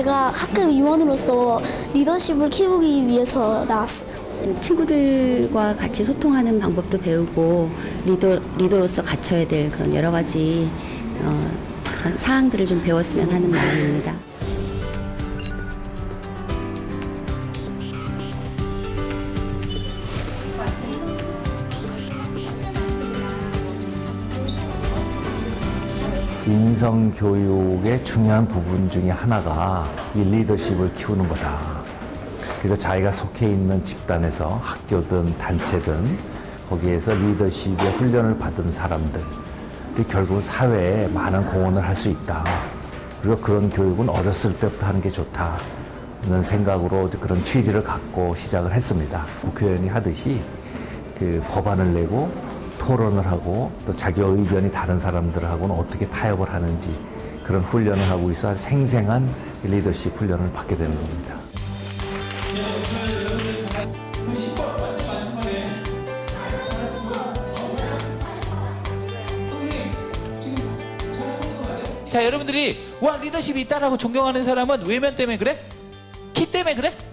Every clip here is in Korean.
제가 학급 임원으로서 리더십을 키우기 위해서 나왔어요. 친구들과 같이 소통하는 방법도 배우고 리더 리더로서 갖춰야 될 그런 여러 가지 어, 그런 사항들을 좀 배웠으면 하는 마음입니다. 인성 교육의 중요한 부분 중에 하나가 이 리더십을 키우는 거다. 그래서 자기가 속해 있는 집단에서 학교든 단체든 거기에서 리더십의 훈련을 받은 사람들, 이 결국 사회에 많은 공헌을 할 수 있다. 그리고 그런 교육은 어렸을 때부터 하는 게 좋다는 생각으로 그런 취지를 갖고 시작을 했습니다. 국회의원이 하듯이 그 법안을 내고 토론을 하고 또 자기 의견이 다른 사람들하고는 어떻게 타협을 하는지 그런 훈련을 하고 있어 생생한 리더십 훈련을 받게 되는 겁니다. 자 여러분들이 와 리더십이 있다라고 존경하는 사람은 외면 때문에 그래? 키 때문에 그래?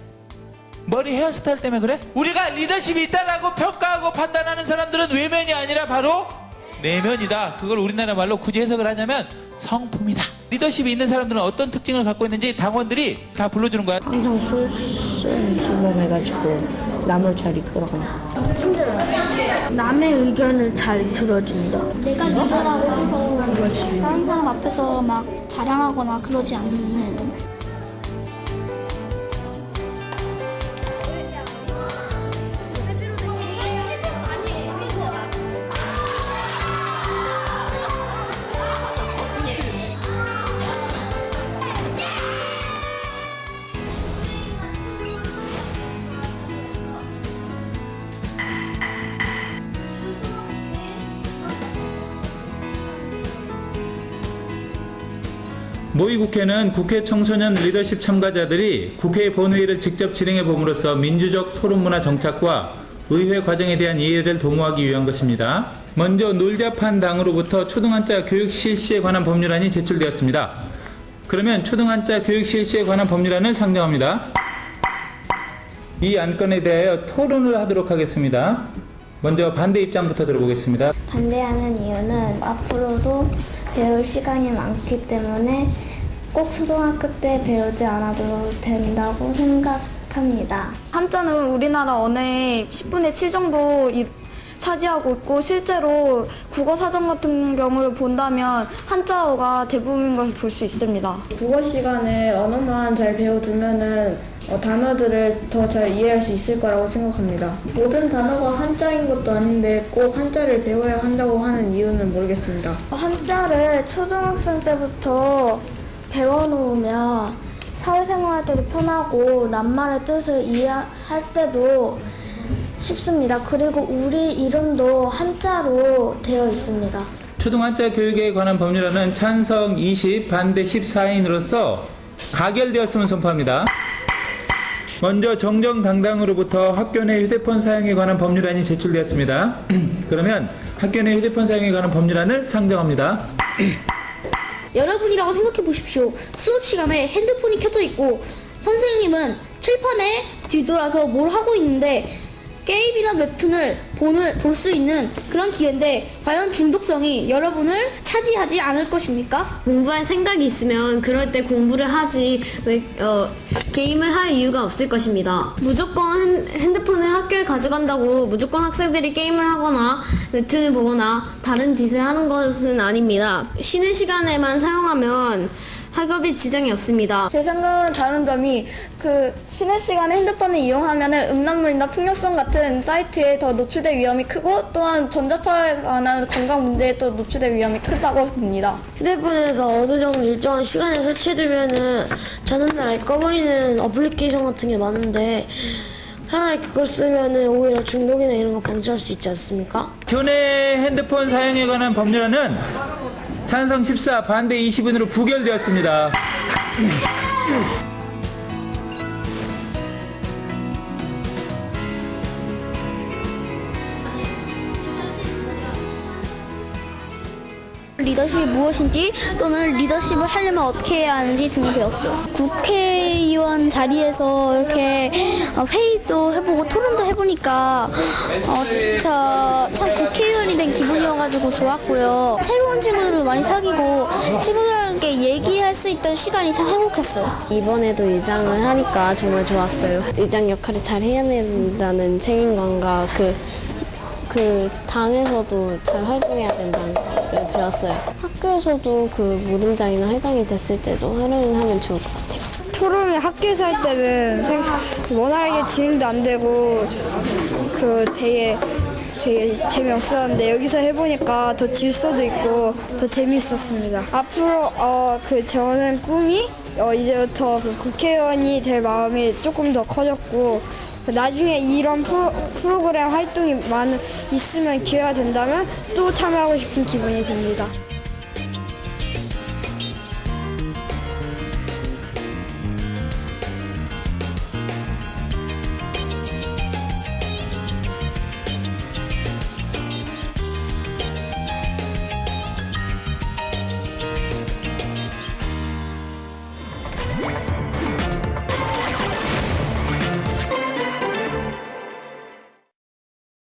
머리 헤어스타일 때문에 그래? 우리가 리더십이 있다라고 평가하고 판단하는 사람들은 외면이 아니라 바로 내면이다. 그걸 우리나라 말로 굳이 해석을 하냐면 성품이다. 리더십이 있는 사람들은 어떤 특징을 갖고 있는지 당원들이 다 불러주는 거야. 항상 솔선수범해가지고 남을 잘 이끌어가요. 남의 의견을 잘 들어준다. 내가 리더라고 해서 다른 사람 앞에서 막 자랑하거나 그러지 않는. 모의 국회는 국회 청소년 리더십 참가자들이 국회 본회의를 직접 진행해 봄으로써 민주적 토론 문화 정착과 의회 과정에 대한 이해를 도모하기 위한 것입니다. 먼저 놀자판 당으로부터 초등한자 교육 실시에 관한 법률안이 제출되었습니다. 그러면 초등한자 교육 실시에 관한 법률안을 상정합니다. 이 안건에 대하여 토론을 하도록 하겠습니다. 먼저 반대 입장부터 들어보겠습니다. 반대하는 이유는 앞으로도 배울 시간이 많기 때문에 꼭 초등학교 때 배우지 않아도 된다고 생각합니다. 한자는 우리나라 언어의 10분의 7 정도 이- 차지하고 있고 실제로 국어 사전 같은 경우를 본다면 한자어가 대부분인 것을 볼 수 있습니다. 국어 시간에 언어만 잘 배워두면은 어, 단어들을 더 잘 이해할 수 있을 거라고 생각합니다. 모든 단어가 한자인 것도 아닌데 꼭 한자를 배워야 한다고 하는 이유는 모르겠습니다. 한자를 초등학생 때부터 배워놓으면 사회생활 할 때도 편하고 낱말의 뜻을 이해할 때도 쉽습니다. 그리고 우리 이름도 한자로 되어 있습니다. 초등 한자 교육에 관한 법률안은 찬성 20, 반대 14인으로서 가결되었음을 선포합니다. 먼저 정정당당으로부터 학교 내 휴대폰 사용에 관한 법률안이 제출되었습니다. 그러면 학교 내 휴대폰 사용에 관한 법률안을 상정합니다. 여러분이라고 생각해 보십시오. 수업 시간에 핸드폰이 켜져 있고 선생님은 칠판에 뒤돌아서 뭘 하고 있는데 게임이나 웹툰을 볼 수 있는 그런 기회인데 과연 중독성이 여러분을 차지하지 않을 것입니까? 공부할 생각이 있으면 그럴 때 공부를 하지 왜 어, 게임을 할 이유가 없을 것입니다. 무조건 핸- 핸드폰을 학교에 가져간다고 무조건 학생들이 게임을 하거나 웹툰을 보거나 다른 짓을 하는 것은 아닙니다. 쉬는 시간에만 사용하면 학업에 지장이 없습니다. 제 생각은 다른 점이 그 쉬는 시간에 핸드폰을 이용하면 음란물이나 폭력성 같은 사이트에 더 노출될 위험이 크고 또한 전자파에 관한 건강 문제에 또 노출될 위험이 크다고 봅니다. 휴대폰에서 어느 정도 일정한 시간에 설치해두면은 자는 날 꺼버리는 어플리케이션 같은 게 많은데 차라리 그걸 쓰면은 오히려 중독이나 이런 거 방지할 수 있지 않습니까? 교내 핸드폰 사용에 관한 법률안은 찬성 14, 반대 20인으로 부결되었습니다. 리더십이 무엇인지 또는 리더십을 하려면 어떻게 해야 하는지 등을 배웠어요. 국회의원 자리에서 이렇게 어, 회의도 해보고 토론도 해보니까 어, 저참 국회 의원이 된 기분이어가지고 좋았고요. 새로운 친구들을 많이 사귀고 친구들에게 얘기할 수 있던 시간이 참 행복했어요. 이번에도 의장을 하니까 정말 좋았어요. 의장 역할을 잘 해야된다는 책임감과 그, 그 당에서도 잘 활동해야 된다는 걸 배웠어요. 학교에서도 그 무등장이나 회장이 됐을 때도 활용하면 좋을 것 같아요. 토론을 학교에서 할 때는 생- 원활하게 진행도 안 되고 그 되게 되게 재미없었는데 여기서 해보니까 더 질서도 있고 더 재미있었습니다. 앞으로 어 그 저는 꿈이 어 이제부터 그 국회의원이 될 마음이 조금 더 커졌고 그 나중에 이런 프로, 프로그램 활동이 많은 있으면 기회가 된다면 또 참여하고 싶은 기분이 듭니다.